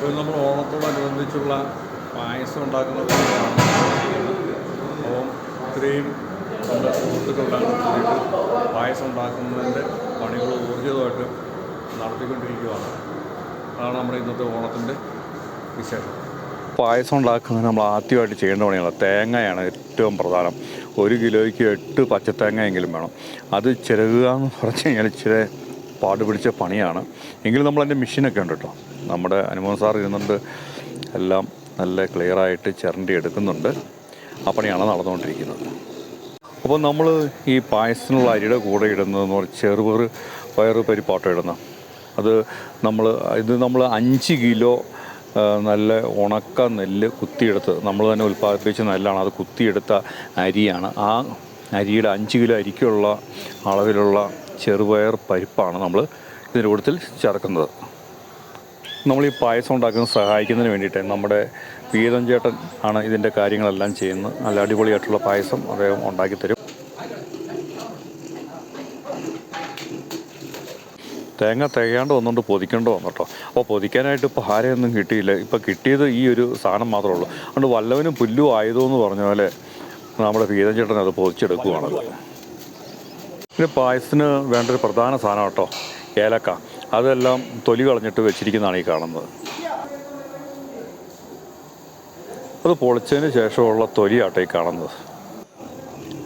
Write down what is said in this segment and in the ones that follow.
ഇപ്പോൾ നമ്മൾ ഓണത്തോടനുബന്ധിച്ചുള്ള പായസം ഉണ്ടാക്കുന്ന അപ്പം അപ്പോൾ ഇത്രയും നമ്മുടെ സുഹൃത്തുക്കളുടെ പായസം ഉണ്ടാക്കുന്നതിന്റെ പണികൾ ഊർജിതമായിട്ട് നടത്തിക്കൊണ്ടിരിക്കുകയാണ്. അതാണ് നമ്മുടെ ഇന്നത്തെ ഓണത്തിന്റെ വിശേഷം. പായസം ഉണ്ടാക്കുന്നതിന് നമ്മൾ ആദ്യമായിട്ട് ചെയ്യേണ്ട പണിയാണ് തേങ്ങയാണ് ഏറ്റവും പ്രധാനം. ഒരു കിലോയ്ക്ക് എട്ട് പച്ചത്തേങ്ങയെങ്കിലും വേണം. അത് ചിരകുക എന്ന് പറഞ്ഞു കഴിഞ്ഞാൽ ഇച്ചിരി പാടുപിടിച്ച പണിയാണ്. എങ്കിലും നമ്മളതിന്റെ മെഷീനൊക്കെ ഉണ്ട് കേട്ടോ. നമ്മുടെ അനുമോൻ സാർ ഇരുന്നുണ്ട്. എല്ലാം നല്ല ക്ലിയറായിട്ട് ചിരണ്ടി എടുക്കുന്നുണ്ട്. ആ പണിയാണ് നടന്നുകൊണ്ടിരിക്കുന്നത്. അപ്പോൾ നമ്മൾ ഈ പായസത്തിനുള്ള അരിയുടെ കൂടെ ഇടുന്നതെന്ന് പറഞ്ഞാൽ ചെറുപയർ പയറ് പരിപ്പാട്ടം ഇടുന്ന. അത് നമ്മൾ ഇത് നമ്മൾ അഞ്ച് കിലോ നല്ല ഉണക്ക നെല്ല് കുത്തിയെടുത്ത് നമ്മൾ തന്നെ ഉൽപ്പാദിപ്പിച്ച നെല്ലാണ് അത് കുത്തിയെടുത്ത അരിയാണ്. ആ അരിയുടെ അഞ്ച് കിലോ അരിക്കുള്ള അളവിലുള്ള ചെറുപയർ പരിപ്പാണ് നമ്മൾ ഇതിന്റെ കൂട്ടത്തിൽ ചേർക്കുന്നത്. നമ്മൾ ഈ പായസം ഉണ്ടാക്കുന്ന സഹായിക്കുന്നതിന് വേണ്ടിയിട്ട് നമ്മുടെ വീതം ചേട്ടൻ ആണ് ഇതിന്റെ കാര്യങ്ങളെല്ലാം ചെയ്യുന്നത്. നല്ല അടിപൊളിയായിട്ടുള്ള പായസം അദ്ദേഹം ഉണ്ടാക്കി തരും. തേങ്ങ തികയാണ്ട് വന്നുകൊണ്ട് പൊതിക്കേണ്ട വന്നു അപ്പോൾ പൊതിക്കാനായിട്ട് ഇപ്പോൾ ആരെയൊന്നും കിട്ടിയില്ല. ഇപ്പോൾ കിട്ടിയത് ഈ ഒരു സാധനം മാത്രമേ ഉള്ളൂ. അതുകൊണ്ട് വല്ലവനും പുല്ലു ആയതോ എന്ന് പറഞ്ഞ പോലെ നമ്മുടെ വീതം ചേട്ടൻ അത് പൊതിച്ചെടുക്കുകയാണല്ലോ പിന്നെ പായസത്തിന് വേണ്ട ഒരു പ്രധാന സാധനം കേട്ടോ. ഏലക്ക. അതെല്ലാം തൊലി കളഞ്ഞിട്ട് വെച്ചിരിക്കുന്നതാണ് ഈ കാണുന്നത്. അത് പൊളിച്ചതിന് ശേഷമുള്ള തൊലിയാട്ടെ ഈ കാണുന്നത്.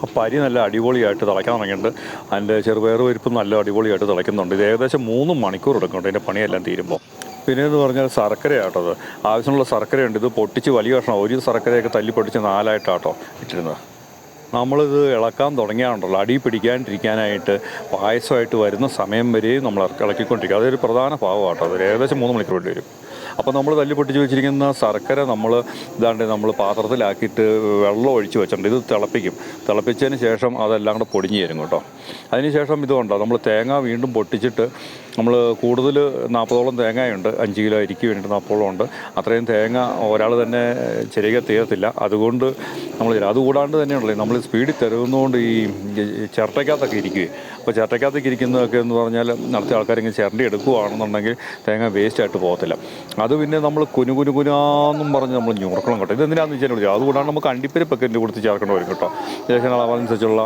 ആ അരി നല്ല അടിപൊളിയായിട്ട് തിളയ്ക്കാൻ തുടങ്ങിയിട്ടുണ്ട്. അതിന്റെ ചെറുപയർ പരിപ്പ് നല്ല അടിപൊളിയായിട്ട് തിളയ്ക്കുന്നുണ്ട്. ഇത് ഏകദേശം മൂന്ന് മണിക്കൂർ എടുക്കുന്നുണ്ട് ഇതിന്റെ പണിയെല്ലാം തീരുമ്പോൾ. പിന്നെ എന്ന് പറഞ്ഞാൽ ശർക്കരയാട്ടത് ആവശ്യമുള്ള ശർക്കരയുണ്ട്. ഇത് പൊട്ടിച്ച് വലിയ കഷ്ണം ഒരു ശർക്കരയൊക്കെ തല്ലി പൊട്ടിച്ച് നാലായിട്ടാട്ടോ ഇട്ടിരുന്നത്. നമ്മളിത് ഇളക്കാൻ തുടങ്ങിയാണല്ലോ. അടി പിടിക്കാണ്ടിരിക്കാനായിട്ട് പായസമായിട്ട് വരുന്ന സമയം വരെയും നമ്മൾ ഇളക്കിക്കൊണ്ടിരിക്കുക. അതൊരു പ്രധാന ഭാഗമാട്ടോ. അത് ഏകദേശം മൂന്ന് മണിക്കൂർ വേണ്ടി വരും. അപ്പോൾ നമ്മൾ തല്ലി പൊട്ടിച്ച് വെച്ചിരിക്കുന്ന ശർക്കര നമ്മൾ ഇതാണ്ട് നമ്മൾ പാത്രത്തിലാക്കിയിട്ട് വെള്ളം ഒഴിച്ച് വെച്ചിട്ടുണ്ട്. ഇത് തിളപ്പിക്കും. തിളപ്പിച്ചതിന് ശേഷം അതെല്ലാം കൂടെ പൊടിഞ്ഞ് തരും കേട്ടോ. അതിന് ശേഷം ഇതുണ്ടോ നമ്മൾ തേങ്ങ വീണ്ടും പൊട്ടിച്ചിട്ട് നമ്മൾ കൂടുതൽ നാൽപ്പതോളം തേങ്ങയുണ്ട്. അഞ്ച് കിലോ അരിക്ക് വേണ്ടിയിട്ട് നാൽപ്പതോളം ഉണ്ട്. അത്രയും തേങ്ങ ഒരാൾ തന്നെ ചെറിയ തീരത്തില്ല. അതുകൊണ്ട് നമ്മൾ അതുകൂടാണ്ട് തന്നെയുണ്ടല്ലോ നമ്മൾ സ്പീഡിൽ തരുന്നതുകൊണ്ട് ഈ ചിരട്ടയ്ക്കകത്തൊക്കെ ഇരിക്കുകയും അപ്പോൾ ചിരട്ടയ്ക്കകത്തേക്ക് ഇരിക്കുന്നതൊക്കെ എന്ന് പറഞ്ഞാൽ നടത്തിയ ആൾക്കാരെങ്കിലും ചിരണ്ടി എടുക്കുകയാണെന്നുണ്ടെങ്കിൽ തേങ്ങ വേസ്റ്റ് ആയിട്ട് പോകത്തില്ല. അത് പിന്നെ നമ്മൾ കുനു കുനു കുനാന്നും പറഞ്ഞ് നമ്മൾ ഞൂർക്കണം കേട്ടോ. ഇത് എന്തിനാണെന്ന് വെച്ചാൽ അതുകൂടാണ്ട് നമുക്ക് അണ്ടിപ്പരിപ്പൊക്കെ എന്റെ കൊടുത്ത് ചേർക്കേണ്ടി വരും കേട്ടോ. ഏകദേശം അളവനുസരിച്ചുള്ള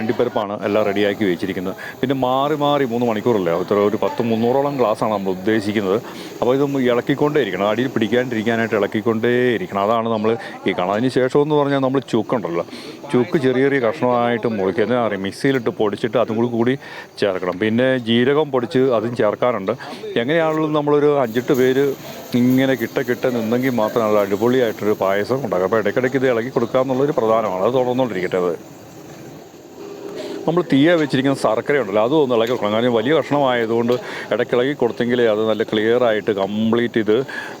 അണ്ടിപ്പരിപ്പാണ് എല്ലാം റെഡിയാക്കി വെച്ചിരിക്കുന്നത്. പിന്നെ മാറി മാറി മൂന്ന് മണിക്കൂറല്ലേ? ഇത്ര ഒരു പത്ത് മുന്നൂറോളം ഗ്ലാസ്സാണ് നമ്മൾ ഉദ്ദേശിക്കുന്നത്. അപ്പോൾ ഇത് ഇളക്കിക്കൊണ്ടേ ഇരിക്കണം അടിയിൽ പിടിക്കാണ്ടിരിക്കാനായിട്ട് ഇളക്കിക്കൊണ്ടേ ഇരിക്കണം അതാണ് നമ്മൾ ഈ കാണാം അതിന് ശേഷം എന്ന് പറഞ്ഞാൽ നമ്മൾ ചുക്കുണ്ടല്ലോ. ചുക്ക് ചെറിയ ചെറിയ കഷ്ണമായിട്ട് മുറിക്കുക എന്നാൽ അറിയാം മിക്സിയിലിട്ട് പൊടിച്ചിട്ട് അതും കൂടി കൂടി ചേർക്കണം. പിന്നെ ജീരകം പൊടിച്ച് അതും ചേർക്കാറുണ്ട്. എങ്ങനെയാണെങ്കിലും നമ്മളൊരു അഞ്ചെട്ട് പേര് ഇങ്ങനെ കിട്ട കിട്ട നിന്നെങ്കിൽ മാത്രമല്ല അടിപൊളിയായിട്ടൊരു പായസം ഉണ്ടാക്കുക അപ്പോൾ ഇടയ്ക്കിടയ്ക്ക് ഇത് ഇളക്കി കൊടുക്കുക എന്നുള്ളൊരു പ്രധാനമാണ്. അത് തുടർന്നുകൊണ്ടിരിക്കട്ടെ അത്. നമ്മൾ തീയ വെച്ചിരിക്കുന്ന ശർക്കര ഉണ്ടല്ലോ അതും ഒന്ന് ഇളക്കി കൊടുക്കണം. കാരണം വലിയ കഷ്ണമായതുകൊണ്ട് ഇടയ്ക്കിളകി കൊടുത്തെങ്കിലേ അത് നല്ല ക്ലിയർ ആയിട്ട് കംപ്ലീറ്റ് ഇത്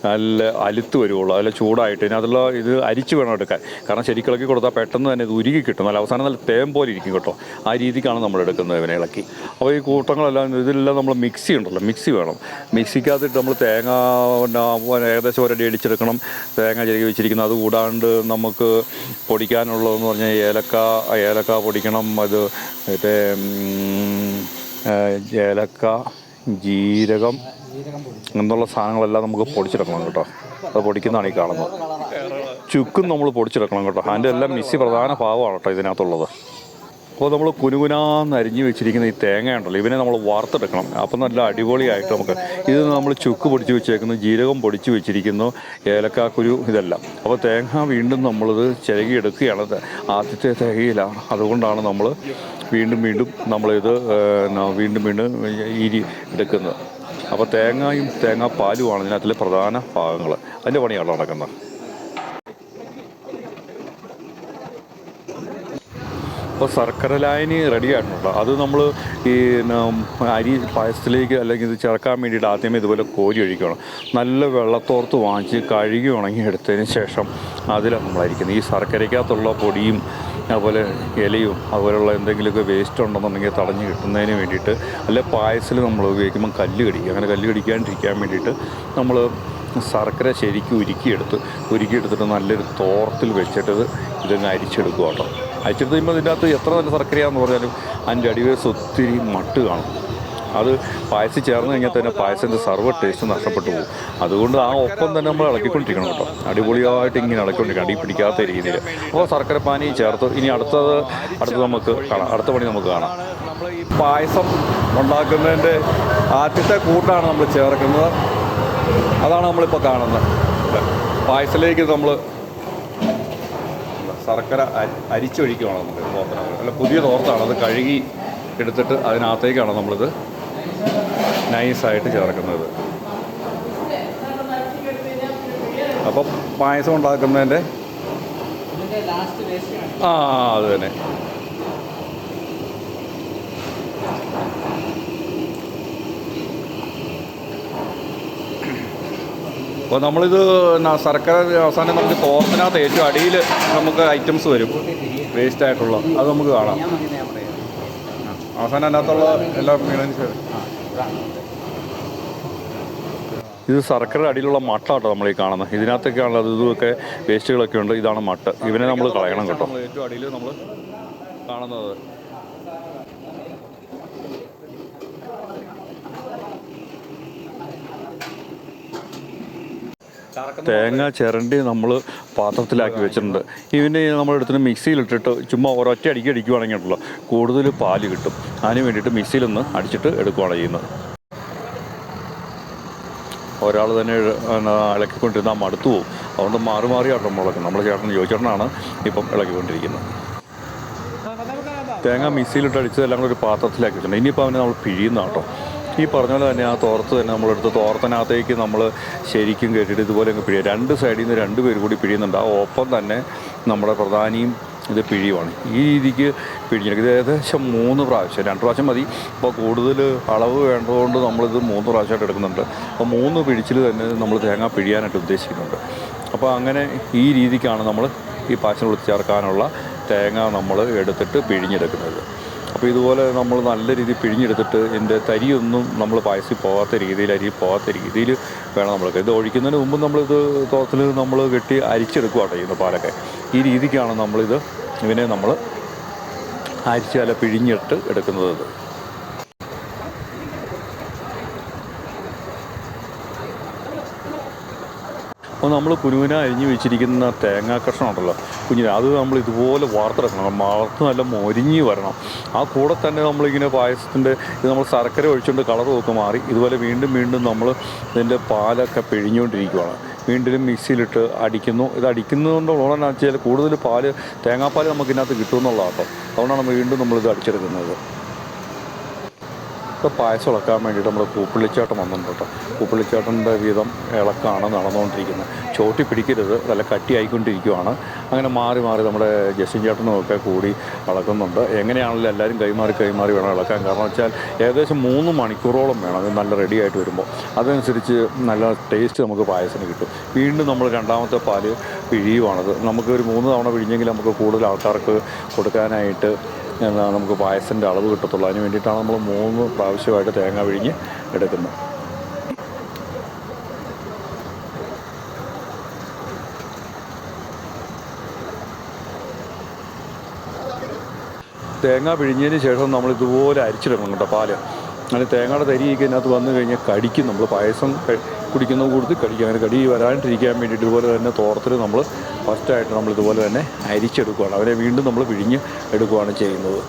നല്ല അലുത്ത് വരുള്ളൂ നല്ല ചൂടായിട്ട് ഇനി അതിലുള്ള ഇത് അരിച്ച് വേണം എടുക്കാൻ. കാരണം ശരിക്കും ഇളക്കി കൊടുത്താൽ പെട്ടെന്ന് തന്നെ ഇത് ഉരുകി കിട്ടും. നല്ല അവസാനം നല്ല തേം പോലെ ഇരിക്കും കേട്ടോ. ആ രീതിക്കാണ് നമ്മൾ എടുക്കുന്നത് ഇവനെ ഇളക്കി. അപ്പോൾ ഈ കൂട്ടങ്ങളെല്ലാം ഇതെല്ലാം നമ്മൾ മിക്സി ഉണ്ടല്ലോ മിക്സി വേണം. മിക്സിക്കകത്തിട്ട് നമ്മൾ തേങ്ങ ഏകദേശം ഒരടി അടിച്ചെടുക്കണം. തേങ്ങ ചെരുകി വെച്ചിരിക്കുന്നത്. അത് കൂടാണ്ട് നമുക്ക് പൊടിക്കാനുള്ളതെന്ന് പറഞ്ഞാൽ ഏലക്ക ഏലക്ക പൊടിക്കണം. അത് മറ്റേ ഏലക്ക ജീരകം എന്നുള്ള സാധനങ്ങളെല്ലാം നമുക്ക് പൊടിച്ചെടുക്കണം കേട്ടോ. അത് പൊടിക്കുന്നതാണ് ഈ കാണുന്നത്. ചുക്കും നമ്മൾ പൊടിച്ചെടുക്കണം കേട്ടോ. അതിന്റെ എല്ലാം മിസ്സി പ്രധാന ഭാഗമാണ് കേട്ടോ ഇതിനകത്തുള്ളത്. അപ്പോൾ നമ്മൾ കുനുകുനാന്ന് അരിഞ്ഞു വെച്ചിരിക്കുന്ന ഈ തേങ്ങ ഉണ്ടല്ലോ ഇവനെ നമ്മൾ വാർത്തെടുക്കണം അപ്പം നല്ല അടിപൊളിയായിട്ട് നമുക്ക് ഇത് നമ്മൾ ചുക്ക് പൊടിച്ച് വെച്ചേക്കുന്നു ജീരകം പൊടിച്ച് വെച്ചിരിക്കുന്നു ഏലക്കാക്കുരു ഇതെല്ലാം. അപ്പോൾ തേങ്ങ വീണ്ടും നമ്മളിത് ചിരകിയെടുക്കുകയാണ്. ആദ്യത്തെ തേങ്ങയിലാണ്. അതുകൊണ്ടാണ് നമ്മൾ വീണ്ടും വീണ്ടും നമ്മളിത് വീണ്ടും വീണ്ടും ഈരി എടുക്കുന്നത് അപ്പോൾ തേങ്ങയും തേങ്ങാപ്പാലുമാണ് ഇതിനകത്തിലെ പ്രധാന ഭാഗങ്ങൾ അതിന്റെ പണിയാണ് നടക്കുന്നത്. അപ്പോൾ ശർക്കര ലായനി റെഡി ആയിട്ടുണ്ട്. അത് നമ്മൾ ഈ അരി പായസത്തിലേക്ക് അല്ലെങ്കിൽ ഇത് ചേർക്കാൻ വേണ്ടിയിട്ട് ആദ്യമേ ഇതുപോലെ കോരി ഒഴിക്കണം. നല്ല വെള്ളത്തോർത്ത് വാങ്ങിച്ച് കഴുകി ഉണങ്ങി എടുത്തതിന് ശേഷം അതിലാണ് നമ്മൾ അരിക്കുന്നത് ഈ ശർക്കരയ്ക്കകത്തുള്ള പൊടിയും അതുപോലെ ഇലയും അതുപോലെയുള്ള എന്തെങ്കിലുമൊക്കെ വേസ്റ്റ് ഉണ്ടെന്നുണ്ടെങ്കിൽ തടഞ്ഞ് കിട്ടുന്നതിന് വേണ്ടിയിട്ട് അല്ലെ പായസിൽ നമ്മൾ ഉപയോഗിക്കുമ്പോൾ കല്ല് കടിക്കുക. അങ്ങനെ കല്ല് കടിക്കാണ്ടിരിക്കാൻ വേണ്ടിയിട്ട് നമ്മൾ ശർക്കര ശരിക്കും ഉരുക്കിയെടുത്ത് ഉരുക്കിയെടുത്തിട്ട് നല്ലൊരു തോർത്തിൽ വെച്ചിട്ട് ഇതങ്ങ് അരിച്ചെടുക്കുക കേട്ടോ. അരിച്ചെടുത്ത് കഴിയുമ്പോൾ ഇതിന്റെ അകത്ത് എത്ര നല്ല ശർക്കരയാണെന്ന് പറഞ്ഞാലും അതിന്റെ അടിവേസ് ഒത്തിരി മട്ട് കാണും. അത് പായസം ചേർന്ന് കഴിഞ്ഞാൽ തന്നെ പായസത്തിന്റെ സർവ ടേസ്റ്റ് നഷ്ടപ്പെട്ടു പോകും. അതുകൊണ്ട് ആ ഒപ്പം തന്നെ നമ്മൾ ഇളക്കിക്കൊണ്ടിരിക്കണം കേട്ടോ. അടിപൊളിയായിട്ട് ഇങ്ങനെ ഇളക്കിക്കൊണ്ടിരിക്കണം. അടി പിടിക്കാത്ത രീതിയിൽ. അപ്പോൾ ശർക്കര പാനി ചേർത്ത് ഇനി അടുത്തത് അടുത്ത് നമുക്ക് കാണാം. അടുത്ത പണി നമുക്ക് കാണാം. നമ്മൾ ഈ പായസം ഉണ്ടാക്കുന്നതിന്റെ ആദ്യത്തെ കൂട്ടാണ് നമ്മൾ ചേർക്കുന്നത്. അതാണ് നമ്മളിപ്പോൾ കാണുന്നത്. പായസത്തിലേക്ക് നമ്മൾ ശർക്കര അരി- അരിച്ചൊഴിക്കുകയാണ് നമുക്ക്. തോർത്തിനകത്ത് അല്ല പുതിയ തോർത്താണ്. അത് കഴുകി എടുത്തിട്ട് അതിനകത്തേക്കാണ് നമ്മളിത് നൈസായിട്ട് ചേർക്കുന്നത്. അപ്പം പായസം ഉണ്ടാക്കുന്നതിന്റെ ആ അത് തന്നെ. അപ്പോൾ നമ്മളിത് സർക്കാർ ശർക്കര അവസാനം നമുക്ക് തോർത്തിനകത്ത് ഏറ്റവും അടിയിൽ നമുക്ക് ഐറ്റംസ് വരും. വേസ്റ്റ് ആയിട്ടുള്ള അത് നമുക്ക് കാണാം. അവസാനം അതിനകത്തുള്ള എല്ലാം വീണതിന് ശേഷം ഇത് സർക്കാർ അടിയിലുള്ള മട്ടാട്ടോ നമ്മൾ ഈ കാണുന്നത്. ഇതിനകത്തൊക്കെയാണല്ലോ അത് ഇതുമൊക്കെ വേസ്റ്റുകളൊക്കെ ഉണ്ട്. ഇതാണ് മട്ട്. ഇവനെ നമ്മൾ കളയണം കേട്ടോ. നമ്മൾ ഏറ്റവും അടിയിൽ നമ്മൾ കാണുന്നത്. തേങ്ങ ചിരണ്ടി നമ്മൾ പാത്രത്തിലാക്കി വെച്ചിട്ടുണ്ട്. ഇവനെ നമ്മളെടുത്തിന് മിക്സിയിലിട്ടിട്ട് ചുമ്മാ ഒരൊറ്റ അടിക്ക് അടിക്കുവാണെങ്കിൽ കൂടുതൽ പാൽ കിട്ടും. അതിന് വേണ്ടിയിട്ട് മിക്സിയിലൊന്ന് അടിച്ചിട്ട് എടുക്കുകയാണ് ചെയ്യുന്നത്. ഒരാൾ തന്നെ ഇളക്കിക്കൊണ്ടിരുന്നാൽ മടുത്തു പോകും അതുകൊണ്ട് മാറി മാറിയാട്ടോ നമ്മൾ ഇളക്കുന്നത് നമ്മുടെ ചേട്ടൻ ജോയിച്ചേട്ടനാണ് ഇപ്പം ഇളക്കിക്കൊണ്ടിരിക്കുന്നത്. തേങ്ങ മിക്സിയിലിട്ട് അടിച്ചതെല്ലാം കൂടെ ഒരു പാത്രത്തിലാക്കി വെച്ചിട്ടുണ്ട് ഇനിയിപ്പോൾ അവനെ നമ്മൾ പിഴിയുന്ന കേട്ടോ. ഈ പറഞ്ഞ പോലെ തന്നെ ആ തോർത്ത് തന്നെ നമ്മളെടുത്ത് തോർത്തനകത്തേക്ക് നമ്മൾ ശരിക്കും കേട്ടിട്ട് ഇതുപോലെ അങ്ങ് പിഴിയുക രണ്ട് സൈഡിൽ നിന്ന് രണ്ട് പേര് കൂടി പിഴിയുന്നുണ്ട്. ആ ഒപ്പം തന്നെ നമ്മുടെ പ്രധാനിയും ഇത് പിഴിയുവാണ് ഈ രീതിക്ക് പിഴിഞ്ഞെടുക്കും. ഇത് ഏകദേശം മൂന്ന് പ്രാവശ്യം രണ്ട് പ്രാവശ്യം മതി. അപ്പോൾ കൂടുതൽ അളവ് വേണ്ടതുകൊണ്ട് നമ്മളിത് മൂന്ന് പ്രാവശ്യമായിട്ട് എടുക്കുന്നുണ്ട്. അപ്പോൾ മൂന്ന് പിഴിച്ചിൽ തന്നെ നമ്മൾ തേങ്ങ പിഴിയാനായിട്ട് ഉദ്ദേശിക്കുന്നുണ്ട്. അപ്പോൾ അങ്ങനെ ഈ രീതിക്കാണ് നമ്മൾ ഈ വിളിച്ച് ചേർക്കാനുള്ള തേങ്ങ നമ്മൾ എടുത്തിട്ട് പിഴിഞ്ഞെടുക്കുന്നത്. അപ്പോൾ ഇതുപോലെ നമ്മൾ നല്ല രീതിയിൽ പിഴിഞ്ഞെടുത്തിട്ട് ഇതിന്റെ തരിയൊന്നും നമ്മൾ പായസി പോകാത്ത രീതിയിൽ അരി പോകാത്ത രീതിയിൽ വേണം നമ്മൾക്ക്. ഇത് ഒഴിക്കുന്നതിന് മുമ്പ് നമ്മളിത് തോത്തിൽ നമ്മൾ വെട്ടി അരിച്ചെടുക്കുകയാണ് ചെയ്യുന്നത് പാലൊക്കെ. ഈ രീതിക്കാണ് നമ്മളിത് ഇവനെ നമ്മൾ അരിച്ചാല പിഴിഞ്ഞിട്ട് എടുക്കുന്നത്. നമ്മൾ കുരുവിന അരിഞ്ഞ് വെച്ചിരിക്കുന്ന തേങ്ങാ കഷ്ണം ഉണ്ടല്ലോ കുഞ്ഞിന് അത് നമ്മൾ ഇതുപോലെ വാർത്തെടുക്കണം. വാർത്ത് നല്ല മൊരിഞ്ഞ് വരണം. ആ കൂടെ തന്നെ നമ്മളിങ്ങനെ പായസത്തിന്റെ ഇത് നമ്മൾ ശർക്കര ഒഴിച്ചുകൊണ്ട് കളർ ഒക്കെ മാറി ഇതുപോലെ വീണ്ടും വീണ്ടും നമ്മൾ ഇതിന്റെ പാലൊക്കെ പിഴിഞ്ഞുകൊണ്ടിരിക്കുകയാണ് വീണ്ടും മിക്സിയിലിട്ട് അടിക്കുന്നു. ഇത് അടിക്കുന്നതുകൊണ്ട് ഉള്ളതെന്ന് വെച്ചാൽ കൂടുതൽ പാൽ തേങ്ങാപ്പാൽ നമുക്ക് ഇതിനകത്ത് കിട്ടുമെന്നുള്ളതാണ് കേട്ടോ. അതുകൊണ്ടാണ് വീണ്ടും നമ്മളിത് അടിച്ചെടുക്കുന്നത്. ഇപ്പോൾ പായസം ഇളക്കാൻ വേണ്ടിയിട്ട് നമ്മൾ പൂപ്പള്ളിച്ചാട്ടം വന്നിട്ടുണ്ട് കേട്ടോ. പൂപ്പള്ളിച്ചാട്ടന്റെ വീതം ഇളക്കാണ് നടന്നുകൊണ്ടിരിക്കുന്നത്. ചോട്ടി പിടിക്കരുത് നല്ല കട്ടിയായിക്കൊണ്ടിരിക്കുവാണ്. അങ്ങനെ മാറി മാറി നമ്മുടെ ജസ്റ്റിൻ ചേട്ടനും ഒക്കെ കൂടി ഇളക്കുന്നുണ്ട്. എങ്ങനെയാണെങ്കിലും എല്ലാവരും കൈമാറി കൈമാറി വേണം ഇളക്കാൻ. കാരണം വെച്ചാൽ ഏകദേശം മൂന്ന് മണിക്കൂറോളം വേണം അത് നല്ല റെഡി ആയിട്ട് വരുമ്പോൾ. അതനുസരിച്ച് നല്ല ടേസ്റ്റ് നമുക്ക് പായസം കിട്ടും. വീണ്ടും നമ്മൾ രണ്ടാമത്തെ പാൽ പിഴിയുവാണത്. നമുക്ക് ഒരു മൂന്ന് തവണ പിഴിഞ്ഞെങ്കിൽ നമുക്ക് കൂടുതൽ ആൾക്കാർക്ക് കൊടുക്കാനായിട്ട് നമുക്ക് പായസത്തിന്റെ അളവ് കിട്ടത്തുള്ളൂ. അതിന് വേണ്ടിയിട്ടാണ് നമ്മൾ മൂന്ന് പ്രാവശ്യമായിട്ട് തേങ്ങ വിഴിഞ്ഞ് എടുക്കുന്നത്. തേങ്ങ പിഴിഞ്ഞതിന് ശേഷം നമ്മൾ ഇതുപോലെ അരിച്ചെടുക്കണം കേട്ടോ പാൽ. അങ്ങനെ തേങ്ങയുടെ തരിയൊക്കെ ഇതിനകത്ത് വന്നു കഴിഞ്ഞാൽ കടിക്കും. നമ്മൾ പായസം കുടിക്കുന്ന കൂടുതൽ കടിക്കും. അങ്ങനെ കടി വരാണ്ടിരിക്കാൻ വേണ്ടിയിട്ട് ഇതുപോലെ തന്നെ തോർത്തിൽ നമ്മൾ ഫസ്റ്റായിട്ട് നമ്മൾ ഇതുപോലെ തന്നെ അരിച്ചെടുക്കുകയാണ് അവരെ വീണ്ടും നമ്മൾ പിഴിഞ്ഞ് എടുക്കുകയാണ് ചെയ്യുന്നത്.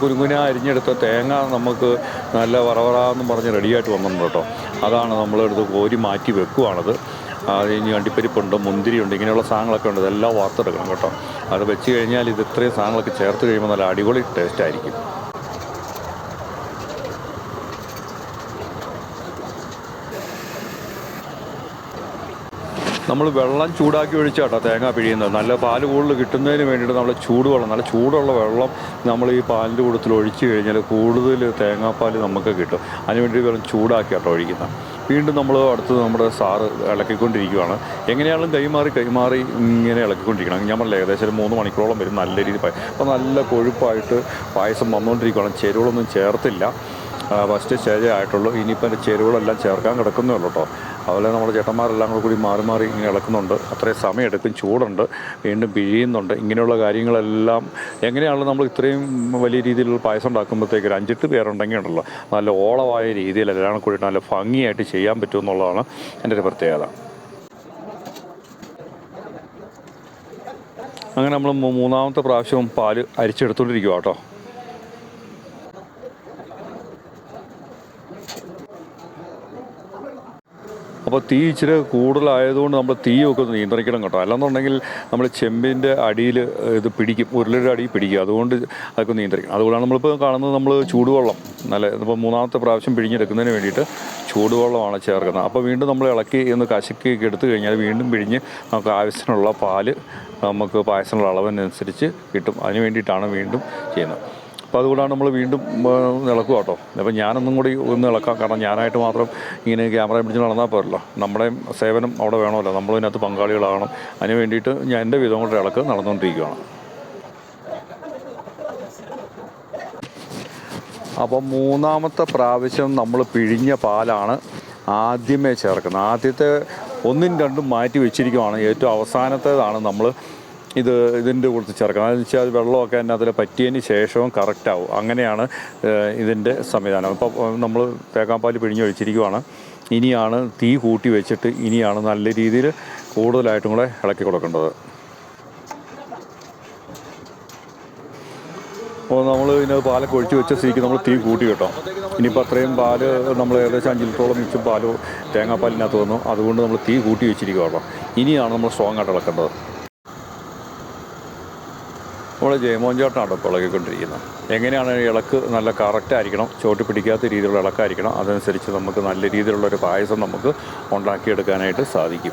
കുരുങ്കുന അരിഞ്ഞെടുത്ത തേങ്ങ നമുക്ക് നല്ല വറവറാന്ന് പറഞ്ഞ് റെഡിയായിട്ട് വന്നിട്ടുണ്ട് കേട്ടോ. അതാണ് നമ്മളെടുത്ത് കോരി മാറ്റി വെക്കുവാണത്. അത് ഇനി അണ്ടിപ്പരിപ്പുണ്ട് മുന്തിരിയുണ്ട് ഇങ്ങനെയുള്ള സാധനങ്ങളൊക്കെ ഉണ്ട്. ഇതെല്ലാം വാർത്തെടുക്കണം കേട്ടോ. അത് വെച്ച് കഴിഞ്ഞാൽ ഇത് ഇത്രയും സാധനങ്ങളൊക്കെ ചേർത്ത് കഴിയുമ്പോൾ നല്ല അടിപൊളി ടേസ്റ്റ് ആയിരിക്കും. നമ്മൾ വെള്ളം ചൂടാക്കി ഒഴിച്ചാട്ടോ തേങ്ങ പിഴിയുന്നത്. നല്ല പാൽ കൂടുതൽ കിട്ടുന്നതിന് വേണ്ടിയിട്ട് നമ്മൾ ചൂടുവെള്ളം നല്ല ചൂടുള്ള വെള്ളം നമ്മൾ ഈ പാലിന്റെ കൂടത്തിൽ ഒഴിച്ച് കഴിഞ്ഞാൽ കൂടുതൽ തേങ്ങാപ്പാൽ നമുക്ക് കിട്ടും. അതിന് വേണ്ടി വെള്ളം ചൂടാക്കിയാട്ടോ ഒഴിക്കുന്നത്. വീണ്ടും നമ്മൾ അടുത്ത് നമ്മുടെ സാറ് ഇളക്കിക്കൊണ്ടിരിക്കുകയാണ് എങ്ങനെയാണെങ്കിലും കൈമാറി കൈമാറി ഇങ്ങനെ ഇളക്കിക്കൊണ്ടിരിക്കണം. ഞാൻ പറഞ്ഞില്ല ഏകദേശം ഒരു മൂന്ന് മണിക്കൂറോളം വരും നല്ല രീതിയിൽ പായ അപ്പോൾ നല്ല കൊഴുപ്പായിട്ട് പായസം വന്നുകൊണ്ടിരിക്കുകയാണ് ചേരുവകളൊന്നും ചേർത്തില്ല. ഫസ്റ്റ് സ്റ്റേജേ ആയിട്ടുള്ളൂ ഇനിയിപ്പോൾ എന്റെ ചേരുവകളെല്ലാം ചേർക്കാൻ കിടക്കുന്നേ ഉള്ളൂ കേട്ടോ അതുപോലെ നമ്മുടെ ചേട്ടന്മാരെല്ലാം കൂടെ കൂടി മാറി മാറി ഇങ്ങനെ ഇളക്കുന്നുണ്ട്. അത്രയും സമയമെടുക്കും. ചൂടുണ്ട്. വീണ്ടും പിഴിയുന്നുണ്ട്. ഇങ്ങനെയുള്ള കാര്യങ്ങളെല്ലാം എങ്ങനെയാണല്ലോ നമ്മൾ ഇത്രയും വലിയ രീതിയിലുള്ള പായസം ഉണ്ടാക്കുമ്പോഴത്തേക്ക് ഒരു അഞ്ചെട്ട് പേരുണ്ടെങ്കിൽ ഉണ്ടല്ലോ. നല്ല ഓളമായ രീതിയിൽ എല്ലാം കൂടി നല്ല ഭംഗിയായിട്ട് ചെയ്യാൻ പറ്റുമെന്നുള്ളതാണ് എന്റെ ഒരു പ്രത്യേകത. അങ്ങനെ നമ്മൾ മൂന്നാമത്തെ പ്രാവശ്യവും പാൽ അരിച്ചെടുത്തോണ്ടിരിക്കുക കേട്ടോ. അപ്പോൾ തീ ഇച്ചിരി കൂടുതലായതുകൊണ്ട് നമ്മൾ തീയൊക്കെ ഒന്ന് നിയന്ത്രിക്കണം കേട്ടോ. അല്ലെന്നുണ്ടെങ്കിൽ നമ്മൾ ചെമ്പിന്റെ അടിയിൽ ഇത് പിടിക്കും. ഉരുളിയുടെ അടിയിൽ പിടിക്കും. അതുകൊണ്ട് അതൊക്കെ നിയന്ത്രിക്കണം. അതുകൊണ്ടാണ് നമ്മളിപ്പോൾ കാണുന്നത് നമ്മൾ ചൂടുവെള്ളം. നല്ല ഇപ്പോൾ മൂന്നാമത്തെ പ്രാവശ്യം പിഴിഞ്ഞെടുക്കുന്നതിന് വേണ്ടിയിട്ട് ചൂടുവെള്ളമാണ് ചേർക്കുന്നത്. അപ്പോൾ വീണ്ടും നമ്മൾ ഇളക്കി ഒന്ന് കശക്കി എടുത്തു കഴിഞ്ഞാൽ വീണ്ടും പിഴിഞ്ഞ് നമുക്ക് ആവശ്യത്തിനുള്ള പാൽ നമുക്ക് പായസമുള്ള അളവിനനുസരിച്ച് കിട്ടും. അതിന് വേണ്ടിയിട്ടാണ് വീണ്ടും ചെയ്യുന്നത്. അപ്പോൾ അതുകൊണ്ടാണ് നമ്മൾ വീണ്ടും ഇളക്കുക കേട്ടോ. അപ്പോൾ ഞാനൊന്നും കൂടി ഒന്ന് ഇളക്കാം കാരണം ഞാനായിട്ട് മാത്രം ഇങ്ങനെ ക്യാമറ പിടിച്ച് നടന്നാൽ പോരല്ലോ. നമ്മുടെ സേവനം അവിടെ വേണമല്ലോ. നമ്മൾ ഇതിനകത്ത് പങ്കാളികളാകണം. അതിന് വേണ്ടിയിട്ട് ഞാൻ എന്റെ വിധം കൊണ്ട് ഇളക്ക് നടന്നുകൊണ്ടിരിക്കുകയാണ്. അപ്പോൾ മൂന്നാമത്തെ പ്രാവശ്യം നമ്മൾ പിഴിഞ്ഞ പാലാണ് ആദ്യമേ ചേർക്കുന്നത്. ആദ്യത്തെ ഒന്നും രണ്ടും മാറ്റി വെച്ചിരിക്കുവാണ്. ഏറ്റവും അവസാനത്തേതാണ് നമ്മൾ ഇത് ഇതിന്റെ കൂടുതൽ ചേർക്കാം അതെന്ന് വെച്ചാൽ വെള്ളമൊക്കെ അതിന്റെ അതിൽ പറ്റിയതിന് ശേഷവും കറക്റ്റാവും അങ്ങനെയാണ് ഇതിന്റെ സംവിധാനം. അപ്പോൾ നമ്മൾ തേക്കാപ്പാൽ പിഴിഞ്ഞ് വെച്ചിരിക്കുവാണ് ഇനിയാണ് തീ കൂട്ടി വെച്ചിട്ട് ഇനിയാണ് നല്ല രീതിയിൽ കൂടുതലായിട്ടും കൂടെ ഇളക്കി കൊടുക്കേണ്ടത്. അപ്പോൾ നമ്മൾ ഇതിന് പാലൊക്കെ ഒഴിച്ച് വെച്ച സ്ഥിതിക്ക് നമ്മൾ തീ കൂട്ടി കിട്ടും. ഇനിയിപ്പോൾ അത്രയും പാൽ നമ്മൾ ഏകദേശം അഞ്ച് ലിറ്ററോളം മിച്ചം പാലോ തേങ്ങാപ്പാലിനകത്ത് വന്നു. അതുകൊണ്ട് നമ്മൾ തീ കൂട്ടി വെച്ചിരിക്കുകയുള്ളൂ ഇനിയാണ് നമ്മൾ സ്ട്രോങ് ആയിട്ട് ഇളക്കേണ്ടത്. നമ്മൾ ജയമോൻ ചേട്ടനാണ് ഇപ്പോൾ ഇളകിക്കൊണ്ടിരിക്കുന്നത്? എങ്ങനെയാണ് ഇളക്ക് നല്ല കറക്റ്റ് ആയിരിക്കണം? ചോട്ടി പിടിക്കാത്ത രീതിയിലുള്ള ഇളക്കായിരിക്കണം? അതനുസരിച്ച് നമുക്ക് നല്ല രീതിയിലുള്ള ഒരു പായസം നമുക്ക് ഉണ്ടാക്കിയെടുക്കാനായിട്ട് സാധിക്കും.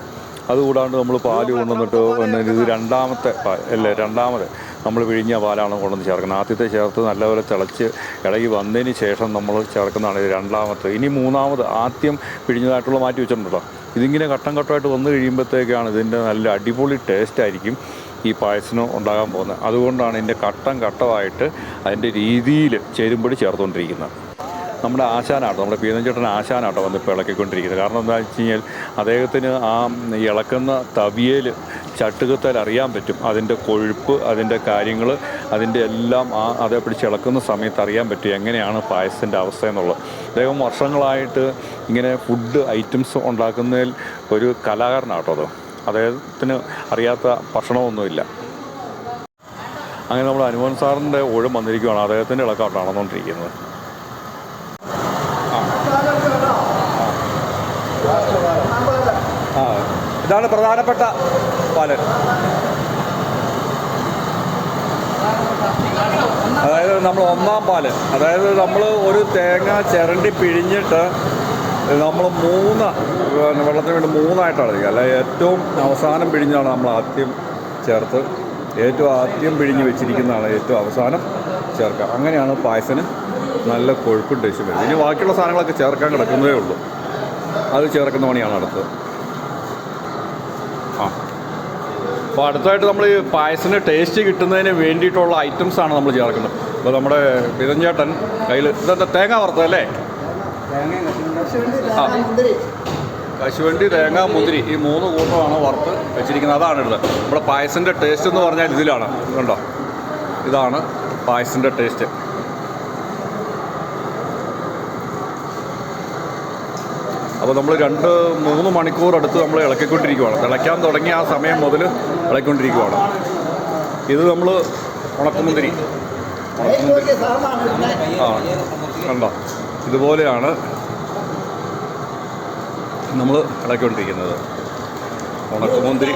അതുകൂടാണ്ട് നമ്മൾ പാൽ കൊണ്ടുവന്നിട്ട് പിന്നെ ഇത് രണ്ടാമത്തെ പാ- അല്ലേ രണ്ടാമത് നമ്മൾ പിഴിഞ്ഞ പാലാണ് കൊണ്ടുവന്ന് ചേർക്കുന്നത്. ആദ്യത്തെ ചേർത്ത് നല്ലപോലെ തിളച്ച് ഇളകി വന്നതിന് ശേഷം നമ്മൾ ചേർക്കുന്നതാണ് ഇത് രണ്ടാമത്തെ. ഇനി മൂന്നാമത് ആദ്യം പിഴിഞ്ഞതായിട്ടുള്ള മാറ്റി വെച്ചിട്ടുണ്ടല്ലോ. ഇതിങ്ങനെ ഘട്ടം ഘട്ടമായിട്ട് വന്നു കഴിയുമ്പോഴത്തേക്കാണ് ഇതിന്റെ നല്ല അടിപൊളി ടേസ്റ്റ് ആയിരിക്കും. ഈ പായസം ഉണ്ടാകാൻ പോകുന്നത്. അതുകൊണ്ടാണ് ഇതിന്റെ ഘട്ടം ഘട്ടമായിട്ട് അതിന്റെ രീതിയിൽ ചേരുമ്പടി ചേർത്തുകൊണ്ടിരിക്കുന്നത്. നമ്മുടെ ആശാനാട്ടോ നമ്മുടെ പീതഞ്ചേട്ടൻ ആശാനാട്ടോ വന്ന് ഇപ്പോൾ ഇളക്കിക്കൊണ്ടിരിക്കുന്നത്. കാരണം എന്താ വെച്ച് കഴിഞ്ഞാൽ അദ്ദേഹത്തിന് ആ ഇളക്കുന്ന തവിയൽ ചട്ടുകത്താൽ അറിയാൻ പറ്റും. അതിന്റെ കൊഴുപ്പ് അതിന്റെ കാര്യങ്ങൾ അതിന്റെ എല്ലാം ആ അതേ പിടിച്ച് ഇളക്കുന്ന സമയത്ത് അറിയാൻ പറ്റും എങ്ങനെയാണ് പായസത്തിന്റെ അവസ്ഥ എന്നുള്ളത്. അദ്ദേഹം വർഷങ്ങളായിട്ട് ഇങ്ങനെ ഫുഡ് ഐറ്റംസ് ഉണ്ടാക്കുന്നതിൽ ഒരു കലാകാരനാട്ടോ അത്. അദ്ദേഹത്തിന് അറിയാത്ത ഭക്ഷണമൊന്നുമില്ല. അങ്ങനെ നമ്മൾ അനുമോൻ സാറിന്റെ ഊഴം വന്നിരിക്കുകയാണ് അദ്ദേഹത്തിന്റെ ഇളക്കാട്ട് നടന്നുകൊണ്ടിരിക്കുന്നത്. ഇതാണ് പ്രധാനപ്പെട്ട പാൽ അതായത് നമ്മൾ ഒന്നാം പാൽ അതായത് നമ്മൾ ഒരു തേങ്ങ ചിരണ്ടി പിഴിഞ്ഞിട്ട് നമ്മൾ മൂന്ന് വെള്ളത്തിന് വേണ്ടി മൂന്നായിട്ടാണ് ഇരിക്കുക. അല്ല ഏറ്റവും അവസാനം പിഴിഞ്ഞാണ് നമ്മൾ ആദ്യം ചേർത്ത്. ഏറ്റവും ആദ്യം പിഴിഞ്ഞ് വെച്ചിരിക്കുന്നതാണ് ഏറ്റവും അവസാനം ചേർക്കുക. അങ്ങനെയാണ് പായസന് നല്ല കൊഴുപ്പും ടേസ്റ്റും വരുന്നത്. ഇനി ബാക്കിയുള്ള സാധനങ്ങളൊക്കെ ചേർക്കാൻ കിടക്കുന്നതേ ഉള്ളൂ. അത് ചേർക്കുന്ന പണിയാണ് അടുത്തത്. ആ. അപ്പോൾ അടുത്തായിട്ട് നമ്മൾ ഈ പായസിന് ടേസ്റ്റ് കിട്ടുന്നതിന് വേണ്ടിയിട്ടുള്ള ഐറ്റംസാണ് നമ്മൾ ചേർക്കുന്നത്. ഇപ്പോൾ നമ്മുടെ പിതഞ്ചേട്ടൻ കയ്യിൽ ഇതെന്താ തേങ്ങ വറുത്തതല്ലേ? ആ കശുവണ്ടി തേങ്ങ മുന്തിരി ഈ മൂന്ന് കൂട്ടമാണ് വറുത്ത് വെച്ചിരിക്കുന്നത്. അതാണ് ഇടുന്നത് നമ്മുടെ പായസിന്റെ ടേസ്റ്റ് എന്ന് പറഞ്ഞാൽ ഇതിലാണ്. കണ്ടോ? ഇതാണ് പായസിന്റെ ടേസ്റ്റ് അപ്പോൾ നമ്മൾ രണ്ട് മൂന്ന് മണിക്കൂർ അടുത്ത് നമ്മൾ ഇളക്കിക്കൊണ്ടിരിക്കുവാണ്. തിളയ്ക്കാൻ തുടങ്ങിയ ആ സമയം മുതൽ ഇളക്കിക്കൊണ്ടിരിക്കുവാണ്. ഇത് നമ്മൾ ഉണക്കമുന്തിരി. ഉണക്കമുന്തിരി. ആ കണ്ടോ? ഇതുപോലെയാണ് നമ്മൾ ഇളക്കിക്കൊണ്ടിരിക്കുന്നത് ഉണക്കമുന്തിരി.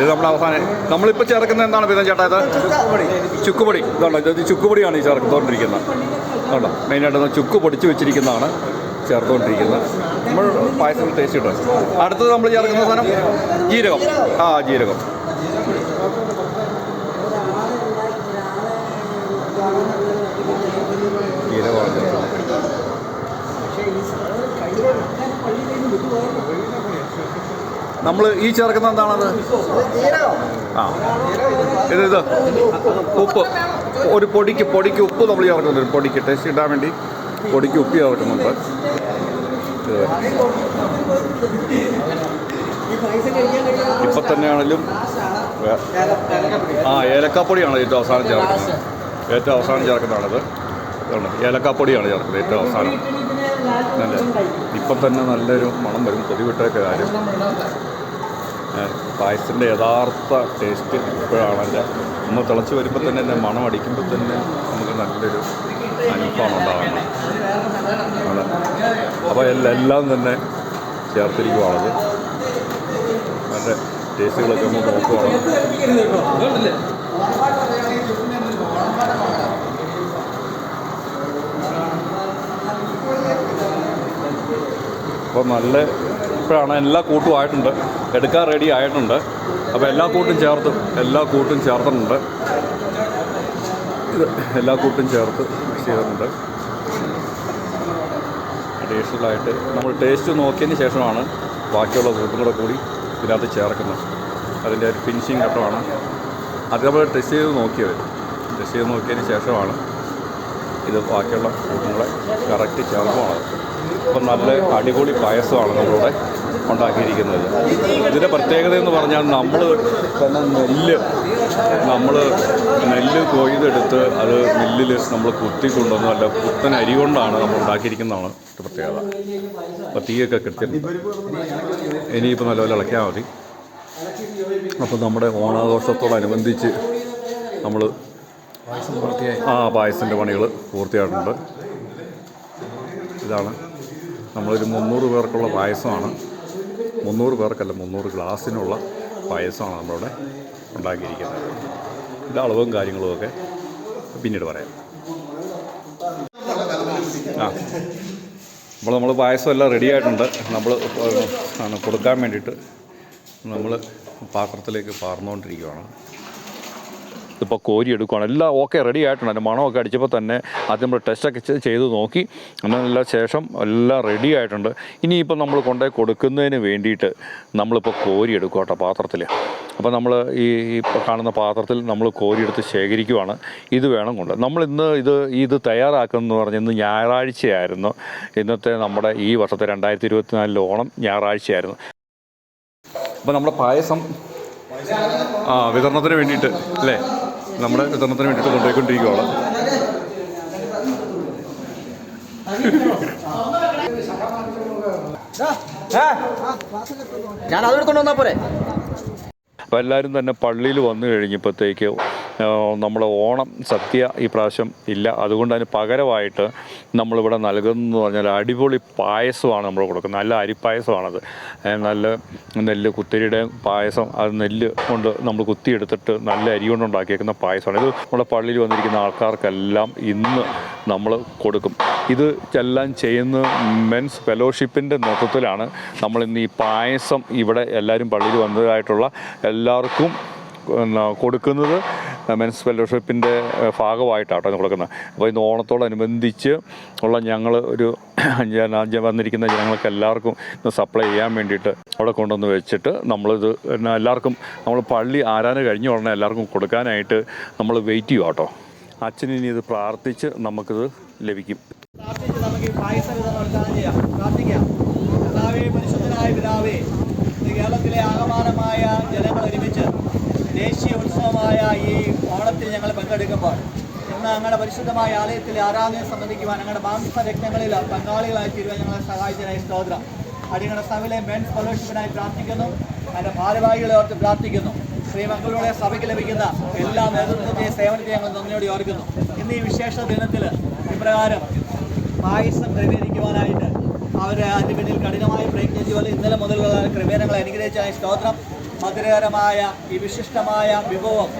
ഇത് നമ്മുടെ അവസാനം നമ്മളിപ്പോൾ ചേർക്കുന്നത് എന്താണ് പിന്നെ ചേട്ടാ ഇത്? ചുക്കുപൊടി. ഇതാണോ ഇത് ചുക്കുപൊടിയാണ് ഈ ചേർത്തുകൊണ്ടിരിക്കുന്നത്. അതുകൊണ്ടോ മെയിനായിട്ട് ചുക്ക് പൊടിച്ച് വെച്ചിരിക്കുന്നതാണ് ചേർത്തുകൊണ്ടിരിക്കുന്നത്. നമ്മൾ പായസം ടേസ്റ്റ് കിട്ടും അടുത്തത് നമ്മൾ ചേർക്കുന്ന സാധനം ജീരകം. ആ ജീരകം. നമ്മൾ ഈ ചേർക്കുന്ന എന്താണത്? ആ. ഇത് ഇത്. ഉപ്പ്. ഒരു പൊടിക്ക് പൊടിക്ക് ഉപ്പ് നമ്മൾ ചേർക്കുന്നുണ്ട്. പൊടിക്ക് ടേസ്റ്റ് കിട്ടാൻ വേണ്ടി പൊടിക്ക് ഉപ്പ് ചേർക്കുന്നുണ്ട്. ഇപ്പൊ തന്നെയാണെങ്കിലും ആ ഏലക്കാപ്പൊടിയാണ് ഏറ്റവും അവസാനം ചേർക്കുന്നത്. ഏറ്റവും അവസാനം ചേർക്കുന്നതാണത്. ഏലക്കാപ്പൊടിയാണ് ചേർക്കുന്നത്. ഏറ്റവും അവസാനം. നല്ല ഇപ്പം തന്നെ നല്ലൊരു മണം വരും കൊതിവിട്ടൊക്കെ കാര്യം. പായസത്തിന്റെ യഥാർത്ഥ ടേസ്റ്റ് ഇപ്പോഴാണ് എന്റെ. ഒന്ന് തിളച്ച് വരുമ്പോൾ തന്നെ എന്റെ മണം അടിക്കുമ്പോൾ തന്നെ നമുക്ക് നല്ലൊരു അനുഭവമാണ് ഉണ്ടാകുന്നത് അപ്പോൾ എല്ലാം എല്ലാം തന്നെ ചേർത്തിരിക്കുവാണത്. നല്ല ടേസ്റ്റുകളൊക്കെ നമ്മൾ നോക്കുവാണ്. അപ്പോൾ നല്ല ഇപ്പോഴാണ് എല്ലാ കൂട്ടും ആയിട്ടുണ്ട്. എടുക്കാൻ റെഡി ആയിട്ടുണ്ട്. അപ്പോൾ എല്ലാ കൂട്ടും ചേർത്ത് എല്ലാ കൂട്ടും ചേർത്തിട്ടുണ്ട്. ഇത് എല്ലാ കൂട്ടും ചേർത്ത് മിക്സ് ചെയ്തിട്ടുണ്ട്. അഡീഷണലായിട്ട് നമ്മൾ ടേസ്റ്റ് നോക്കിയതിന് ശേഷമാണ് ബാക്കിയുള്ള കൂട്ടും കൂടെ കൂടി ഇതിനകത്ത് ചേർക്കുന്നത്. അതിന്റെ ഒരു ഫിനിഷിങ് ഘട്ടമാണ്. അത് നമ്മൾ ടെസ്റ്റ് ചെയ്ത് നോക്കിയത്. ടെസ്റ്റ് ചെയ്ത് നോക്കിയതിന് ശേഷമാണ് ഇത് ബാക്കിയുള്ള കൂട്ടുകളെ കറക്റ്റ് ചേർക്കുവാണ് അപ്പം നല്ല അടിപൊളി പായസമാണ് നമ്മളിവിടെ ഉണ്ടാക്കിയിരിക്കുന്നത്. ഇതിന്റെ പ്രത്യേകത എന്ന് പറഞ്ഞാൽ നമ്മൾ തന്നെ നെല്ല് നമ്മൾ നെല്ല് കൊയ്തെടുത്ത് അത് മില്ലിൽ നമ്മൾ കുത്തിക്കൊണ്ടുവന്ന് അല്ല പുത്തൻ അരി കൊണ്ടാണ് നമ്മൾ ഉണ്ടാക്കിയിരിക്കുന്നതാണ് പ്രത്യേകത. അപ്പോൾ തീയൊക്കെ കൃത്യം ഇനിയിപ്പോൾ നല്ലപോലെ ഇളക്കിയാൽ മതി. അപ്പോൾ നമ്മുടെ ഓണാഘോഷത്തോടനുബന്ധിച്ച് നമ്മൾ ആ പായസത്തിന്റെ പണികൾ പൂർത്തിയായിട്ടുണ്ട്. ഇതാണ് നമ്മളൊരു മുന്നൂറ് പേർക്കുള്ള പായസമാണ്. മുന്നൂറ് പേർക്കല്ല മുന്നൂറ് ഗ്ലാസ്സിനുള്ള പായസമാണ് നമ്മളിവിടെ ഉണ്ടാക്കിയിരിക്കുന്നത്. ഇതിന്റെ അളവും കാര്യങ്ങളുമൊക്കെ പിന്നീട് പറയാം. ആ. അപ്പോൾ നമ്മൾ പായസം എല്ലാം റെഡി ആയിട്ടുണ്ട് നമ്മൾ കൊടുക്കാൻ വേണ്ടിയിട്ട് നമ്മൾ പാത്രത്തിലേക്ക് പാർന്നുകൊണ്ടിരിക്കുകയാണ് ഇപ്പോൾ കോരി എടുക്കുകയാണ് എല്ലാം ഓക്കെ റെഡി ആയിട്ടുണ്ട്. അതിന്റെ മണമൊക്കെ അടിച്ചപ്പോൾ തന്നെ ആദ്യം നമ്മൾ ടെസ്റ്റൊക്കെ ചെയ്ത് നോക്കി. അതിനെല്ലാം ശേഷം എല്ലാം റെഡി ആയിട്ടുണ്ട്. ഇനിയിപ്പോൾ നമ്മൾ കൊണ്ടുപോയി കൊടുക്കുന്നതിന് വേണ്ടിയിട്ട് നമ്മളിപ്പോൾ കോരി എടുക്കുക കേട്ടോ പാത്രത്തിൽ അപ്പോൾ നമ്മൾ ഈ കാണുന്ന പാത്രത്തിൽ നമ്മൾ കോരിയെടുത്ത് ശേഖരിക്കുവാണ്. ഇത് വേണം കൊണ്ട്. നമ്മൾ ഇന്ന് ഇത് ഇത് തയ്യാറാക്കുന്നതെന്ന് പറഞ്ഞ് ഇന്ന് ഞായറാഴ്ചയായിരുന്നു. ഇന്നത്തെ നമ്മുടെ ഈ വർഷത്തെ രണ്ടായിരത്തി ഇരുപത്തിനാലിൽ ഓണം ഞായറാഴ്ചയായിരുന്നു. അപ്പോൾ നമ്മുടെ പായസം ആ വിതരണത്തിന് വേണ്ടിയിട്ട് അല്ലേ? നമ്മുടെ വിതരണത്തിന് വേണ്ടിയിട്ട് കൊണ്ടുപോയിക്കൊണ്ടിരിക്കുകയാണ് ഞാൻ അത് പോരെ. അപ്പോൾ എല്ലാവരും തന്നെ പള്ളിയിൽ വന്നു കഴിഞ്ഞപ്പോഴത്തേക്ക് നമ്മൾ ഓണം സത്യ ഈ പ്രാവശ്യം ഇല്ല. അതുകൊണ്ട് അതിന് പകരമായിട്ട് നമ്മളിവിടെ നൽകുന്നതെന്ന് പറഞ്ഞാൽ അടിപൊളി പായസമാണ് നമ്മൾ കൊടുക്കുന്നത്. നല്ല അരിപ്പായസമാണത് നല്ല നെല്ല് കുത്തിരിയുടെ പായസം അത് നെല്ല് കൊണ്ട് നമ്മൾ കുത്തിയെടുത്തിട്ട് നല്ല അരി കൊണ്ട് ഉണ്ടാക്കിയേക്കുന്ന പായസമാണ്. ഇത് നമ്മുടെ പള്ളിയിൽ വന്നിരിക്കുന്ന ആൾക്കാർക്കെല്ലാം ഇന്ന് നമ്മൾ കൊടുക്കും. ഇത് എല്ലാം ചെയ്യുന്ന മെൻസ് ഫെലോഷിപ്പിന്റെ നേതൃത്വത്തിലാണ് നമ്മൾ ഇന്ന് ഈ പായസം ഇവിടെ എല്ലാവരും പള്ളിയിൽ വന്നതായിട്ടുള്ള എല്ലാവർക്കും കൊടുക്കുന്നത് മെൻസ് ഫെലോഷിപ്പിന്റെ ഭാഗമായിട്ടാണ് കൊടുക്കുന്നത്. അപ്പോൾ ഇന്ന് ഓണത്തോടനുബന്ധിച്ച് ഉള്ള ഞങ്ങൾ ഒരു വന്നിരിക്കുന്ന ജനങ്ങൾക്ക് എല്ലാവർക്കും സപ്ലൈ ചെയ്യാൻ വേണ്ടിയിട്ട് അവിടെ കൊണ്ടുവന്ന് വെച്ചിട്ട് നമ്മളിത് എല്ലാവർക്കും നമ്മൾ പള്ളി ആരാധന കഴിഞ്ഞ ഉടനെ എല്ലാവർക്കും കൊടുക്കാനായിട്ട് നമ്മൾ വെയിറ്റ് ചെയ്യും കേട്ടോ അച്ഛനിനി ഇത് പ്രാർത്ഥിച്ച് നമുക്കിത് ലഭിക്കും. പ്രാർത്ഥിച്ച് നമുക്ക് ഈ പിതാവേ കേരളത്തിലെ ആകമാനമായ ജനങ്ങൾ ഒരുമിച്ച് ദേശീയ ഉത്സവമായ ഈ ഓണത്തിൽ ഞങ്ങൾ പങ്കെടുക്കുമ്പോൾ ഇന്ന് ഞങ്ങളുടെ പരിശുദ്ധമായ ആലയത്തിൽ ആരാധനയെ സംബന്ധിക്കുവാൻ ഞങ്ങളുടെ മാംസ രക്തങ്ങളിൽ പങ്കാളികളായി തീരുവാൻ ഞങ്ങളെ സഹായിച്ചതിനായി സ്തോത്രം. അടിയങ്ങളുടെ സഭയിലെ മെൻസ് ഫെലോഷിപ്പിനായി പ്രാർത്ഥിക്കുന്നു. അതിന്റെ ഭാരവാഹികളെ ഓർത്ത് പ്രാർത്ഥിക്കുന്നു. ശ്രീ മക്കളുടെ സഭയ്ക്ക് ലഭിക്കുന്ന എല്ലാ നേതൃത്വത്തെയും സേവനത്തെ ഞങ്ങൾ നന്ദിയോടെ ഓർക്കുന്നു. ഇന്ന് ഈ വിശേഷ ദിനത്തിൽ ഇപ്രകാരം പായസം ക്രമീകരിക്കുവാനായിട്ട് അവർ അതിന് പിന്നിൽ കഠിനമായി പ്രയത്നിച്ചു ഇന്നലെ മുതലുള്ള ക്രമീകരണങ്ങളെ അനുഗ്രഹിച്ചായ സ്തോത്രം. മധുരകരമായ ഈ വിശിഷ്ടമായ വിഭവം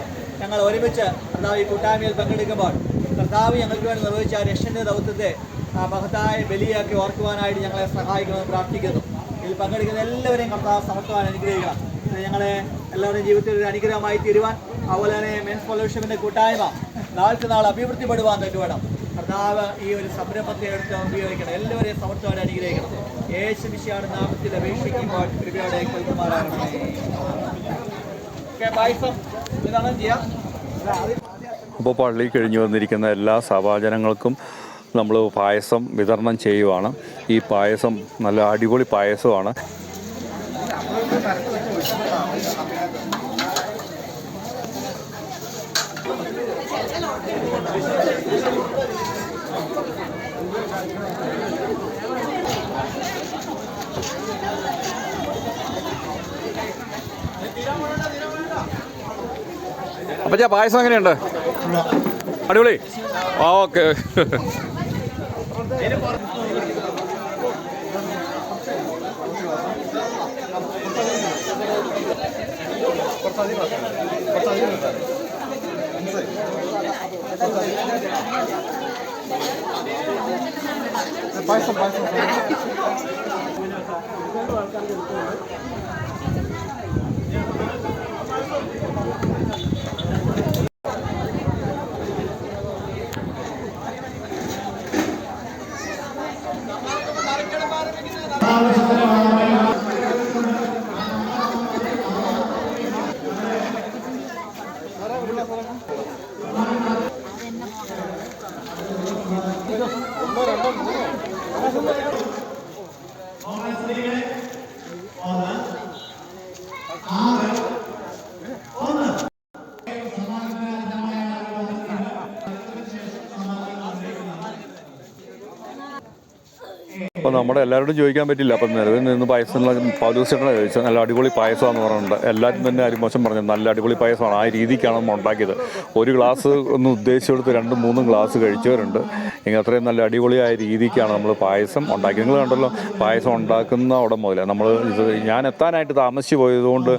ഞങ്ങൾ ഒരുമിച്ച് കർത്താവ് ഈ കൂട്ടായ്മയിൽ പങ്കെടുക്കുമ്പോൾ കർത്താവ് ഞങ്ങൾക്ക് വേണ്ടി നിർവഹിച്ച രക്ഷന്റെ ദൗത്യത്തെ ആ മഹത്തായ ബലിയാക്കി ഓർക്കുവാനായിട്ട് ഞങ്ങളെ സഹായിക്കണമെന്ന് പ്രാർത്ഥിക്കുന്നു. ഇതിൽ പങ്കെടുക്കുന്ന എല്ലാവരെയും കർത്താവ് സമത്വം അനുഗ്രഹിക്കണം. ഞങ്ങളെ എല്ലാവരുടെയും ജീവിതത്തിൽ ഒരു അനുഗ്രഹമായി തീരുവാൻ അതുപോലെ തന്നെ മെൻസ് ഫെലോഷിപ്പിന്റെ കൂട്ടായ്മ നാൾക്ക് നാൾ അഭിവൃദ്ധിപ്പെടുവാൻ തട്ടുവേണം കർത്താവ് ഈ ഒരു സംരംഭത്തെ എടുത്ത് ഉപയോഗിക്കണം. എല്ലാവരെയും സമർത്ഥമായിട്ട് അനുഗ്രഹിക്കണം. യേശു വിഷയാണ് നാമത്തിൽ അപേക്ഷിക്കുമ്പോൾ കൃപയോടെ ഇതാണ് ചെയ്യാം? അപ്പോൾ പള്ളി കഴിഞ്ഞു വന്നിരിക്കുന്ന എല്ലാ സഭാജനങ്ങൾക്കും നമ്മൾ പായസം വിതരണം ചെയ്യുവാണ്. ഈ പായസം നല്ല അടിപൊളി പായസമാണ്. അപ്പച്ചാ പായസം എങ്ങനെയുണ്ട്? അടിപൊളി. ആ ഓക്കെ അപ്പോൾ നമ്മുടെ എല്ലാവരോടും ചോദിക്കാൻ പറ്റില്ല. അപ്പം നിലവിൽ നിന്ന് പായസം പൗലൂസേട്ടനെ ചോദിച്ചത്. നല്ല അടിപൊളി പായസമാണെന്ന് പറഞ്ഞിട്ടുണ്ട്. എല്ലാവരും തന്നെ ആരും മോശം പറഞ്ഞു നല്ല അടിപൊളി പായസമാണ്. ആ രീതിക്കാണ് നമ്മൾ ഉണ്ടാക്കിയത്. ഒരു ഗ്ലാസ് ഒന്ന് ഉദ്ദേശിച്ചെടുത്ത് രണ്ടും മൂന്നും ഗ്ലാസ് കഴിച്ചവരുണ്ട്. ഇങ്ങനെ അത്രയും നല്ല അടിപൊളിയായ രീതിക്കാണ് നമ്മൾ പായസം ഉണ്ടാക്കിയത്. നിങ്ങൾ കണ്ടല്ലോ പായസം ഉണ്ടാക്കുന്ന അവിടെ മുതലേ നമ്മൾ ഞാൻ എത്താനായിട്ട് താമസിച്ച് പോയതുകൊണ്ട്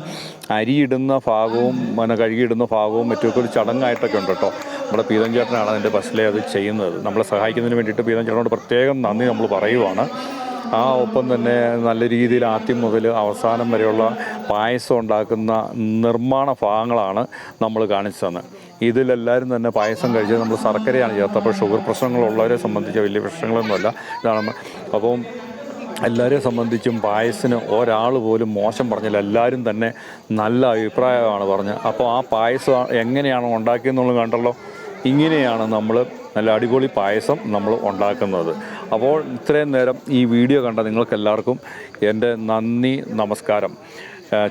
അരിയിടുന്ന ഭാഗവും പിന്നെ കഴുകിയിടുന്ന ഭാഗവും മറ്റുമൊക്കെ ഒരു ചടങ്ങായിട്ടൊക്കെ ഉണ്ട് കേട്ടോ. നമ്മുടെ പീതൻ ചേട്ടനാണ് അതിന്റെ ബസ്സിലെ അത് ചെയ്യുന്നത്. നമ്മളെ സഹായിക്കുന്നതിന് വേണ്ടിയിട്ട് പീതൻ ചേട്ടനോട് പ്രത്യേകം നന്ദി നമ്മൾ പറയുവാണ്. ആ ഒപ്പം തന്നെ നല്ല രീതിയിൽ ആദ്യം മുതൽ അവസാനം വരെയുള്ള പായസം ഉണ്ടാക്കുന്ന നിർമ്മാണ ഭാഗങ്ങളാണ് നമ്മൾ കാണിച്ചു തന്നത്. ഇതിലെല്ലാവരും തന്നെ പായസം കഴിച്ചത് നമ്മൾ ശർക്കരയാണ് ചേർത്തത്. അപ്പോൾ ഷുഗർ പ്രശ്നങ്ങളുള്ളവരെ സംബന്ധിച്ച് വലിയ പ്രശ്നങ്ങളൊന്നുമല്ല. ഇതാണ് അപ്പം എല്ലാവരെയും സംബന്ധിച്ചും പായസിന് ഒരാൾ പോലും മോശം പറഞ്ഞില്ല. എല്ലാവരും തന്നെ നല്ല അഭിപ്രായമാണ് പറഞ്ഞത്. അപ്പോൾ ആ പായസം എങ്ങനെയാണ് ഉണ്ടാക്കിയെന്നുള്ളത് കണ്ടല്ലോ. ഇങ്ങനെയാണ് നമ്മൾ നല്ല അടിപൊളി പായസം നമ്മൾ ഉണ്ടാക്കുന്നത്. അപ്പോൾ ഇത്രയും നേരം ഈ വീഡിയോ കണ്ട നിങ്ങൾക്കെല്ലാവർക്കും എന്റെ നന്ദി നമസ്കാരം.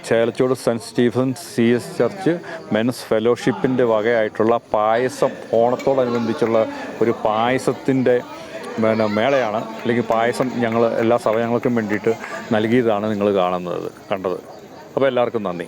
Chelachode saint Stephen C S church men's ഫെലോഷിപ്പിന്റെ വകയായിട്ടുള്ള പായസം ഓണത്തോടനുബന്ധിച്ചുള്ള ഒരു പായസത്തിന്റെ പിന്നെ മേളയാണ്. അല്ലെങ്കിൽ പായസം ഞങ്ങൾ എല്ലാ സമയങ്ങൾക്കും വേണ്ടിയിട്ട് നൽകിയതാണ് നിങ്ങൾ കാണുന്നത് കണ്ടത്. അപ്പോൾ എല്ലാവർക്കും നന്ദി.